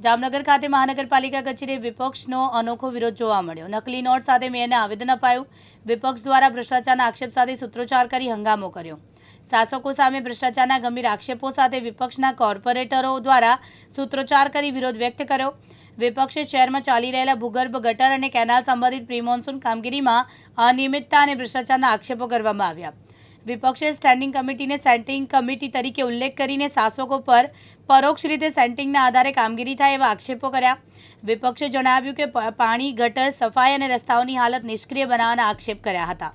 જામનગર ખાતે મહાનગરપાલિકા કચેરીએ વિપક્ષનો અનોખો વિરોધ જોવા મળ્યો. નકલી નોટ સાથે મેયરને આવેદન અપાયું. વિપક્ષ દ્વારા ભ્રષ્ટાચારના આક્ષેપ સાથે સૂત્રોચ્ચાર કરી હંગામો કર્યો. શાસકો સામે ભ્રષ્ટાચારના ગંભીર આક્ષેપો સાથે વિપક્ષના કોર્પોરેટરો દ્વારા સૂત્રોચ્ચાર કરી વિરોધ વ્યક્ત કર્યો. વિપક્ષે શહેરમાં ચાલી રહેલા ભૂગર્ભ ગટર અને કેનાલ સંબંધિત પ્રી મોન્સૂન કામગીરીમાં અનિયમિતતા અને ભ્રષ્ટાચારના આક્ષેપો કરવામાં આવ્યા. વિપક્ષે સ્ટેન્ડિંગ કમિટીને સેન્ટિંગ કમિટી તરીકે ઉલ્લેખ કરીને શાસકો પર પરોક્ષ રીતે સેન્ટિંગના આધારે કામગીરી થાય એવા આક્ષેપો કર્યા. વિપક્ષે જણાવ્યું કે પાણી, ગટર, સફાઈ અને રસ્તાઓની હાલત નિષ્ક્રિય બનાવવાના આક્ષેપ કર્યા હતા.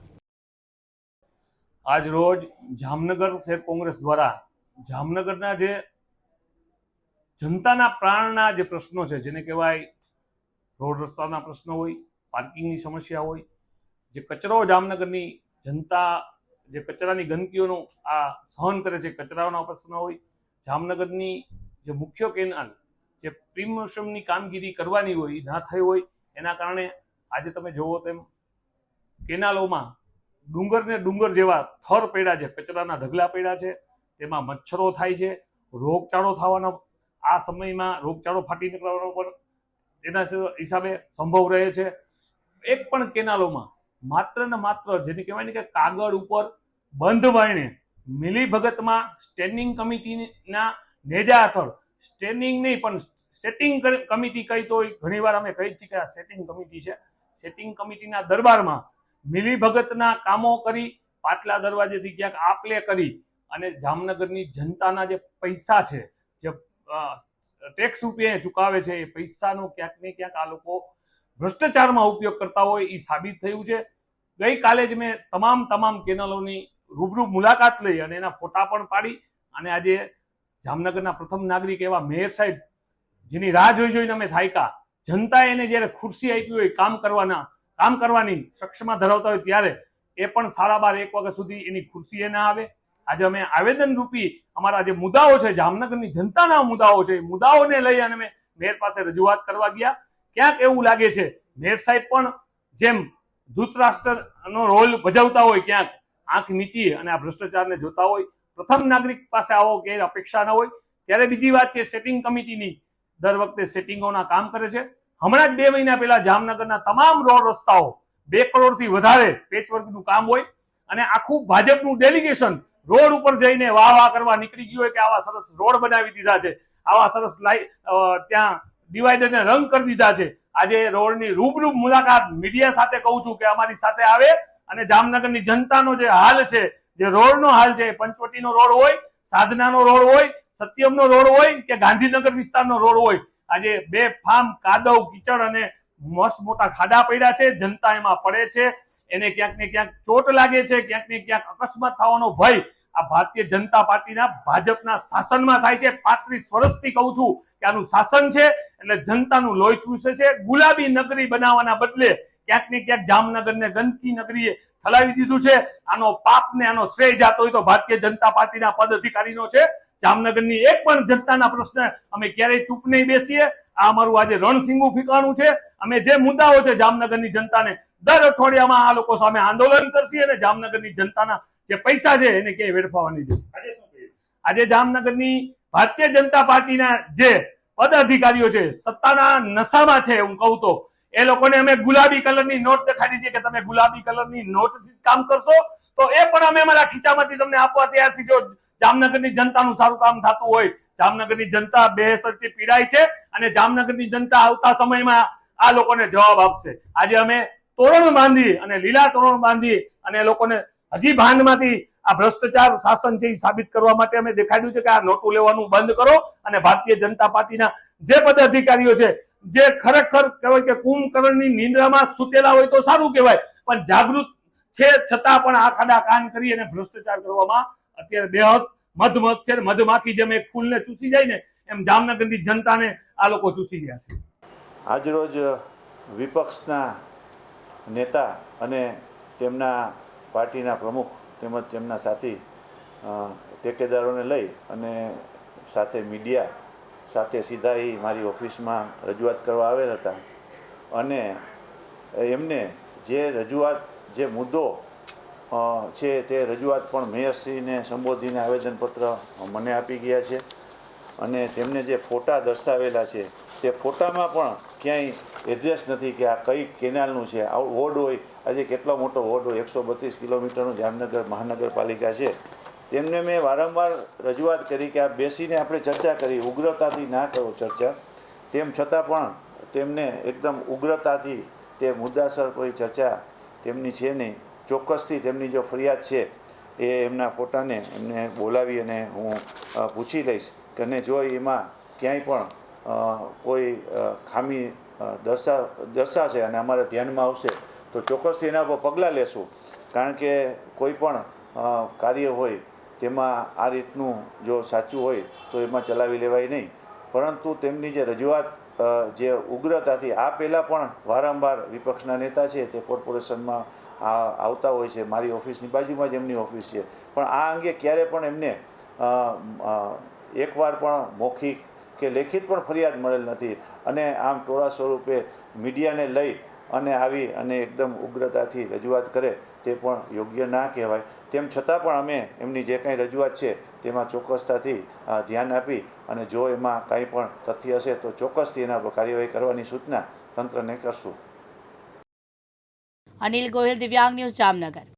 આજ રોજ જામનગર શહેર કોંગ્રેસ દ્વારા જામનગરના જે જનતાના પ્રાણના જે પ્રશ્નો છે, જેને કહેવાય રોડ રસ્તાના પ્રશ્નો હોય, પાર્કિંગની સમસ્યા હોય, જે કચરો જામનગરની જનતા જે કચરાની ગંદકીઓનું આ સહન કરે છે, કચરાઓના પ્રશ્ન હોય, જામનગરની જે મુખ્ય કેનાલ જે પ્રિમોશમની કામગીરી કરવાની હોય ના થઈ હોય, એના કારણે આજે તમે જોવો તેમ કેનાલોમાં ડુંગરને ડુંગર જેવા થર પડ્યા છે, કચરાના ઢગલા પડ્યા છે, તેમાં મચ્છરો થાય છે, રોગચાળો થવાનો, આ સમયમાં રોગચાળો ફાટી નીકળવાનો પણ તેના હિસાબે સંભવ રહે છે. એક પણ કેનાલોમાં માત્ર ને માત્ર જેને કહેવાય ને કે કાગળ ઉપર બંધ બાયણે મિલી ભગતમાં સ્ટેન્ડિંગ કમિટીના નેજા હેઠળ સ્ટેન્ડિંગ નહીં, પણ સેટિંગ કમિટી કહી તો ઘણીવાર અમે કહી છીએ કે આ સેટિંગ કમિટી છે. સેટિંગ કમિટીના દરબારમાં મિલી ભગતના કામો કરી, પાટલા દરવાજેથી ક્યાંક આપલે કરી અને જામનગરની જનતાના જે પૈસા છે, જે ટેક્સ રૂપિયા ચૂકાવે છે, એ પૈસાનો ક્યાંક ને ક્યાંક આ લોકો ભ્રષ્ટાચારમાં ઉપયોગ કરતા હોય એ સાબિત થયું છે. ગઈકાલે જ મેં તમામ તમામ કેનલોની રૂબરૂ મુલાકાત લઈ અને એના ફોટા પણ પાડી અને આજે જામનગરના પ્રથમ નાગરિક એવા મેયર સાહેબ જેની રાહ જોઈ જોઈને અમે થાયકા. જનતાએ એને જ્યારે ખુરશી આપી હોય, કામ કરવાના, કામ કરવાની સક્ષમતા ધરાવતા હોય ત્યારે એ પણ સાડા બાર, એક વાગ્યા સુધી એની ખુરશીએ ના આવે. આજે અમે આવેદન રૂપી અમારા જે મુદ્દાઓ છે, જામનગરની જનતાના મુદ્દાઓ છે, એ મુદ્દાઓને લઈ અને અમે મેયર પાસે રજૂઆત કરવા ગયા. ક્યાંક એવું લાગે છે મેયર સાહેબ પણ જેમ ધૂતરાષ્ટ્રનો રોલ ભજવતા હોય ક્યાંક, આંખ નીચી અને આ ભ્રષ્ટાચારને જોતા હોય, પ્રથમ નાગરિક પાસે આવો કે અપેક્ષા ન હોય, ત્યારે બીજી વાત છે સેટિંગ કમિટીની દર વખતે સેટિંગોના કામ કરે છે. હમણાં જ બે મહિના પહેલા જામનગરના તમામ રોડ રસ્તાઓ બે કરોડથી વધારે પેચવર્કનું કામ હોય અને આખું ભાજપનું ડેલિગેશન રોડ ઉપર જઈને વાહ વાહ કરવા નીકળી ગયું હોય કે આવા સરસ રોડ બનાવી દીધા છે. આવા સરસ લાઈ ત્યાં ડિવાઈડરને રંગ કરી દીધા છે. આજે રોડની રૂબરૂ મુલાકાત મીડિયા સાથે કહું છું કે અમારી સાથે આવે અને જામનગરની જનતાનો જે હાલ છે, જે રોડનો હાલ છે પંચવટીનો રોડ હોય, સાધનાનો રોડ હોય, સત્યમનો રોડ હોય કે ગાંધીનગર વિસ્તારનો રોડ હોય. આજે બે ફામ કાદવ, કીચડ અને મસ્ત મોટા ખાડા પડ્યા છે, જનતા એમાં પડે છે. એને ક્યાંક ને ક્યાંક ચોટ લાગે છે, ક્યાંક ને ક્યાંક અકસ્માત થવાનો ભય આ ભારતીય જનતા પાર્ટીના ભાજપના શાસનમાં થાય છે. પાંત્રીસ વર્ષથી કહું છું કે આનું શાસન છે એટલે જનતાનું લોહી ચૂસે છે. ગુલાબી નગરી બનાવવાના બદલે ક્યાંક ને ક્યાંક જામનગરને ગંદકી નગરીએ ઠલાવી દીધું છે. આનો પાપ ને આનો શ્રેય જાતો હોય તો ભારતીય જનતા પાર્ટીના પદ અધિકારીનો છે. જામનગરની એક પણ જનતાના પ્રશ્ન અમે ક્યારેય ચૂપ નહીં બેસીએ. આ અમારું આજે રણસિંગું ફીકાણું છે. અમે જે મુદ્દાઓ છે જામનગરની જનતાને દર અઠવાડિયામાં આ લોકો સામે આંદોલન કરશે અને જામનગરની જનતાના જે પૈસા છે એને ક્યાંય વેડફાવાની જરૂર. આજે? જામનગરની ભારતીય જનતા પાર્ટીના જે પદ અધિકારીઓ છે સત્તાના નશામાં છે હું કહું તો એ લોકોને અમે ગુલાબી કલરની નોટ દેખાડી છે કે તમે ગુલાબી કલરની નોટ કામ કરશો તો એ પણ અમે અમારા ખીચામાંથી તમને આપવા તૈયાર છીએ. જો જામનગરની જનતાનું સારું કામ થતું હોય જામનગરની જનતા બેસરથી પીડાય છે અને જામનગરની જનતા આવતા સમયમાં આ લોકોને જવાબ આપશે. આજે અમે તોરણ બાંધી અને લીલા તોરણ બાંધી અને એ લોકોને હજી ભાનમાંથી આ ભ્રષ્ટાચાર શાસન છે એ સાબિત કરવા માટે અમે દેખાડ્યું છે કે આ નોટું લેવાનું બંધ કરો અને ભારતીય જનતા પાર્ટીના જે પદાધિકારીઓ છે, જે ખરેખર કહેવાય કે કુંભકર્ણની નિંદ્રામાં સૂતેલા હોય તો સારું કહેવાય, પણ જાગૃત છે છતાં પણ આ ખાડા કાન કરી અને ભ્રષ્ટાચાર કરવામાં અત્યારે બેહદ મધમત છે મધમાખી જેમ એક ફૂલને ચૂસી જાય ને, એમ જામનગરની જનતાને આ લોકો ચૂસી ગયા છે. આજરોજ વિપક્ષના નેતા અને તેમના પાર્ટીના પ્રમુખ તેમજ તેમના સાથી ટેકેદારોને લઈ અને સાથે મીડિયા સાથે સીધા એ મારી ઓફિસમાં રજૂઆત કરવા આવેલ હતા. અને એમને જે રજૂઆત, જે મુદ્દો છે તે રજૂઆત પણ મેયરશ્રીને સંબોધીને આવેદનપત્ર મને આપી ગયા છે. અને તેમને જે ફોટા દર્શાવેલા છે, તે ફોટામાં પણ ક્યાંય એડ્રેસ નથી કે આ કઈ કેનાલનું છે. આ વોર્ડ હોય, આજે કેટલો મોટો વોર્ડ હોય, એકસો બત્રીસ કિલોમીટરનું જામનગર મહાનગરપાલિકા છે. તેમને મેં વારંવાર રજૂઆત કરી કે આ બેસીને આપણે ચર્ચા કરી, ઉગ્રતાથી ના કરો ચર્ચા. તેમ છતાં પણ તેમને એકદમ ઉગ્રતાથી તે મુદ્દાસર કોઈ ચર્ચા તેમની છે નહીં. ચોક્કસથી તેમની જો ફરિયાદ છે, એ એમના ફોટાને એમને બોલાવી અને હું પૂછી લઈશ. કે જોઈ એમાં ક્યાંય પણ કોઈ ખામી દર્શા દર્શાશે અને અમારે ધ્યાનમાં આવશે, તો ચોક્કસથી એના પર પગલાં લેશું. કારણ કે કોઈ પણ કાર્ય હોય, તેમાં આ રીતનું જો સાચું હોય, તો એમાં ચલાવી લેવાય નહીં. પરંતુ તેમની જે રજૂઆત જે ઉગ્રતાથી, આ પહેલાં પણ વારંવાર વિપક્ષના નેતા છે, તે કોર્પોરેશનમાં આવતા હોય છે, મારી ઓફિસની બાજુમાં જ એમની ઓફિસ છે. પણ આ અંગે ક્યારે પણ એમને એકવાર પણ મૌખિક કે લેખિત પણ ફરિયાદ મળેલ નથી. અને આમ ટોળા સ્વરૂપે મીડિયાને લઈ અને આવી અને એકદમ ઉગ્રતાથી રજૂઆત કરે તે પણ યોગ્ય ના કહેવાય. તેમ છતાં પણ અમે એમની જે કાંઈ રજૂઆત છે તેમાં ચોક્કસતાથી ધ્યાન આપી અને જો એમાં કાંઈ પણ તથ્ય હશે તો ચોક્કસથી એના પર કાર્યવાહી કરવાની સૂચના તંત્રને કરશું. અનિલ ગોહિલ, દિવ્યાંગ ન્યૂઝ જામનગર.